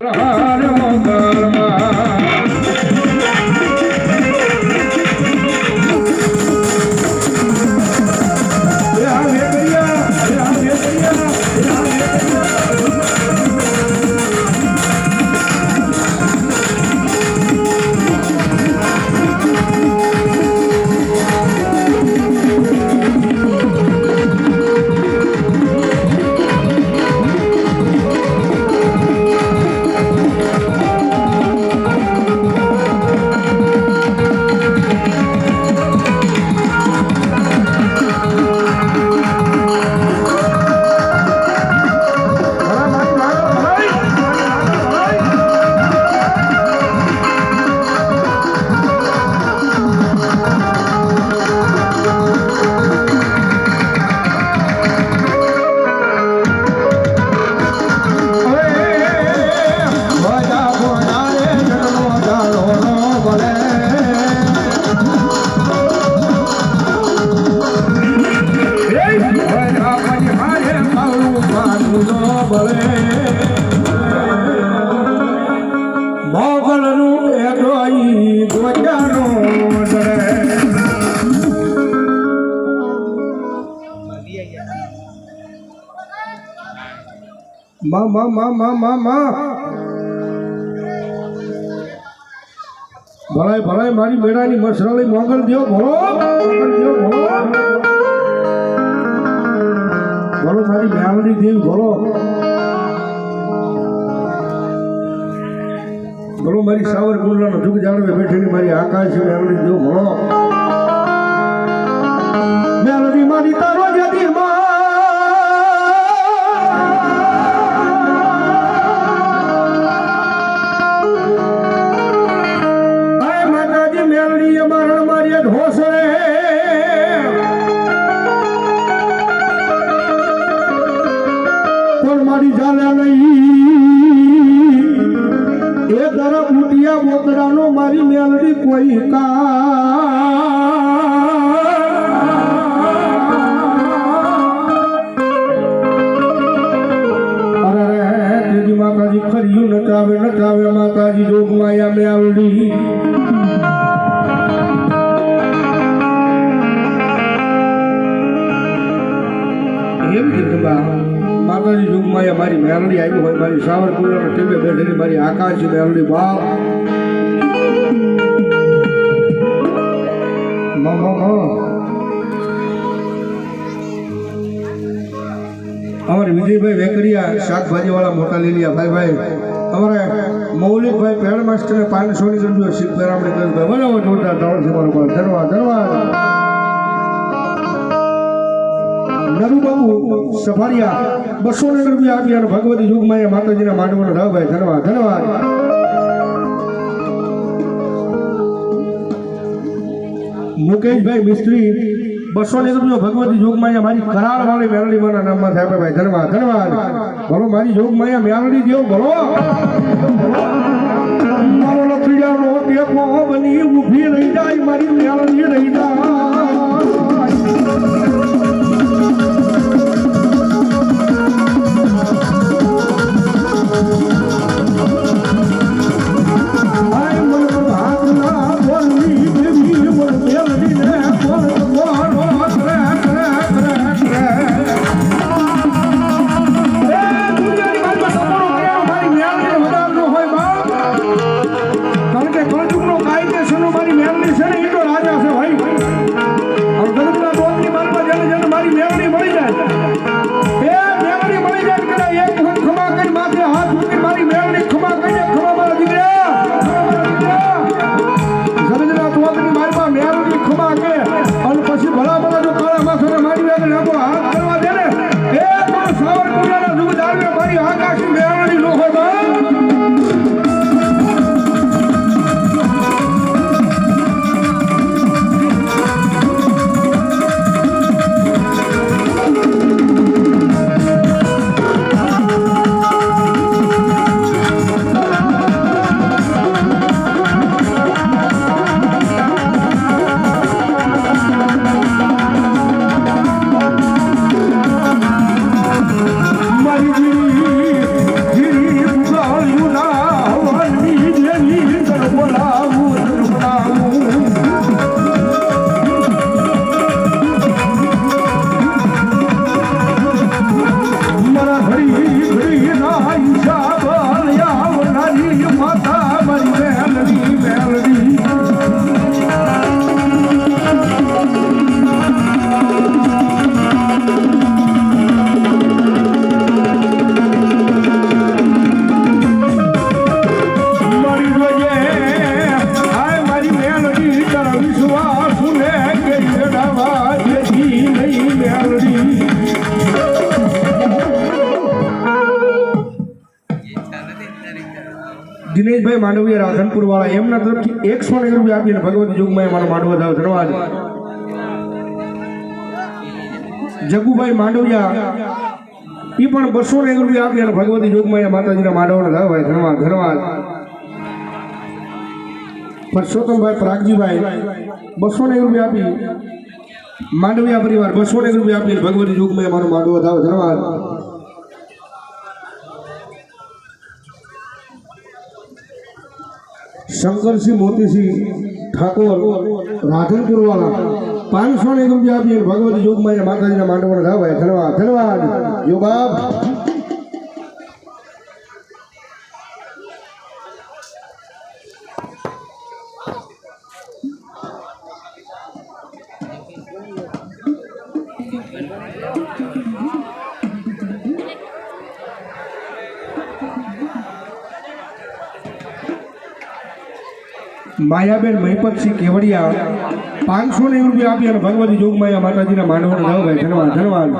ప్రహారము માં માં માં ભલાય ભલાય મારી મેળાની મસરાળી મોગલ દ્યો ભલો મોગલ ભલો મારી મેળાની દેવી ભલો ભલો મારી સાવર કુંડલાનો દુઃખ જાણવે બેઠેલી મારી આકાશ મેળાની દેવ ભલો મેળવી મારી તારો મારી ચાલ્યા નહીં. એ તરફ ઉઠિયા મોતરાનો મારી મેલડી કોઈ કા. માતાજી ખર્યું નચાવે નચાવે માતાજી જોગમાયા મેલડી. એમ જગદંબા માતાજી યુગમાં મારી મેરડી આવી હોય, મારી સાવરકુંડલાના ટીમે બેઠેલી, મારી આકાશ મેરડી બાપ. અમારે વિજયભાઈ વેકરિયા શાકભાજી વાળા મોટા લીલિયા ભાઈ ભાઈ. અમારે મૌલિકભાઈ પેડ માસ્ટર પાંચસો ની રૂપિયા શીખ બરાબર જોરદાર ધોરણ છે મારો પર ધરવા નરુબાબુ સફારિયા બસો ને રૂપિયા આપ્યા અને ભગવતી યુગમાં એ માતાજીના માંડવાનો રાવભાઈ ધન્યવાદ ધન્યવાદ મુકેશભાઈ મિસ્ત્રી, બસો ને રૂપિયા ભગવતી જોગમાયા મારી કરાર વાળી મેરડી મારા નામમાં થાય ભાઈ ધન્યવાદ ધન્યવાદ બોલો, મારી જોગમાયા મેરડી દેવ બોલો. મારો લખી જાવ બની ઊભી રહી જાય, મારી મેરડી રહી જાય. માંડવીયા રાધનપુર વાળા એમના તરફથી એકસો ને રૂપિયા આપીને ભગવતી જોગમાં મારો માંડવો થાવ ધન્યવાદ જગુભાઈ માંડવિયા એ પણ બસો ને રૂપિયા આપી અને ભગવતી જોગમાં માતાજીના માંડવાના થાવ ભાઈ ધન્યવાદ ધન્યવાદ પરસોત્તમભાઈ પ્રાગજીભાઈ, બસો ને રૂપિયા આપી. માંડવિયા પરિવાર બસો ને રૂપિયા આપી ભગવતી જોગમાં મારો માંડવો ધાવ ધન્યવાદ શંકરસિંહ મોતીસિંહ ઠાકોર રાધનપુર વાળા પાંચસો ને રૂપિયા આપીએ ભગવતી યોગમાં માતાજીના માંડવણ ગાવાય ધન્યવાદ ધન્યવાદ. યોગાબ માયાબેન મહિપતસિંહ કેવડિયા પાંચસો ને રૂપિયા આપી અને ભગવતી જોગમાયા માતાજીના માંડવાના ધન્યવાદ ધન્યવાદ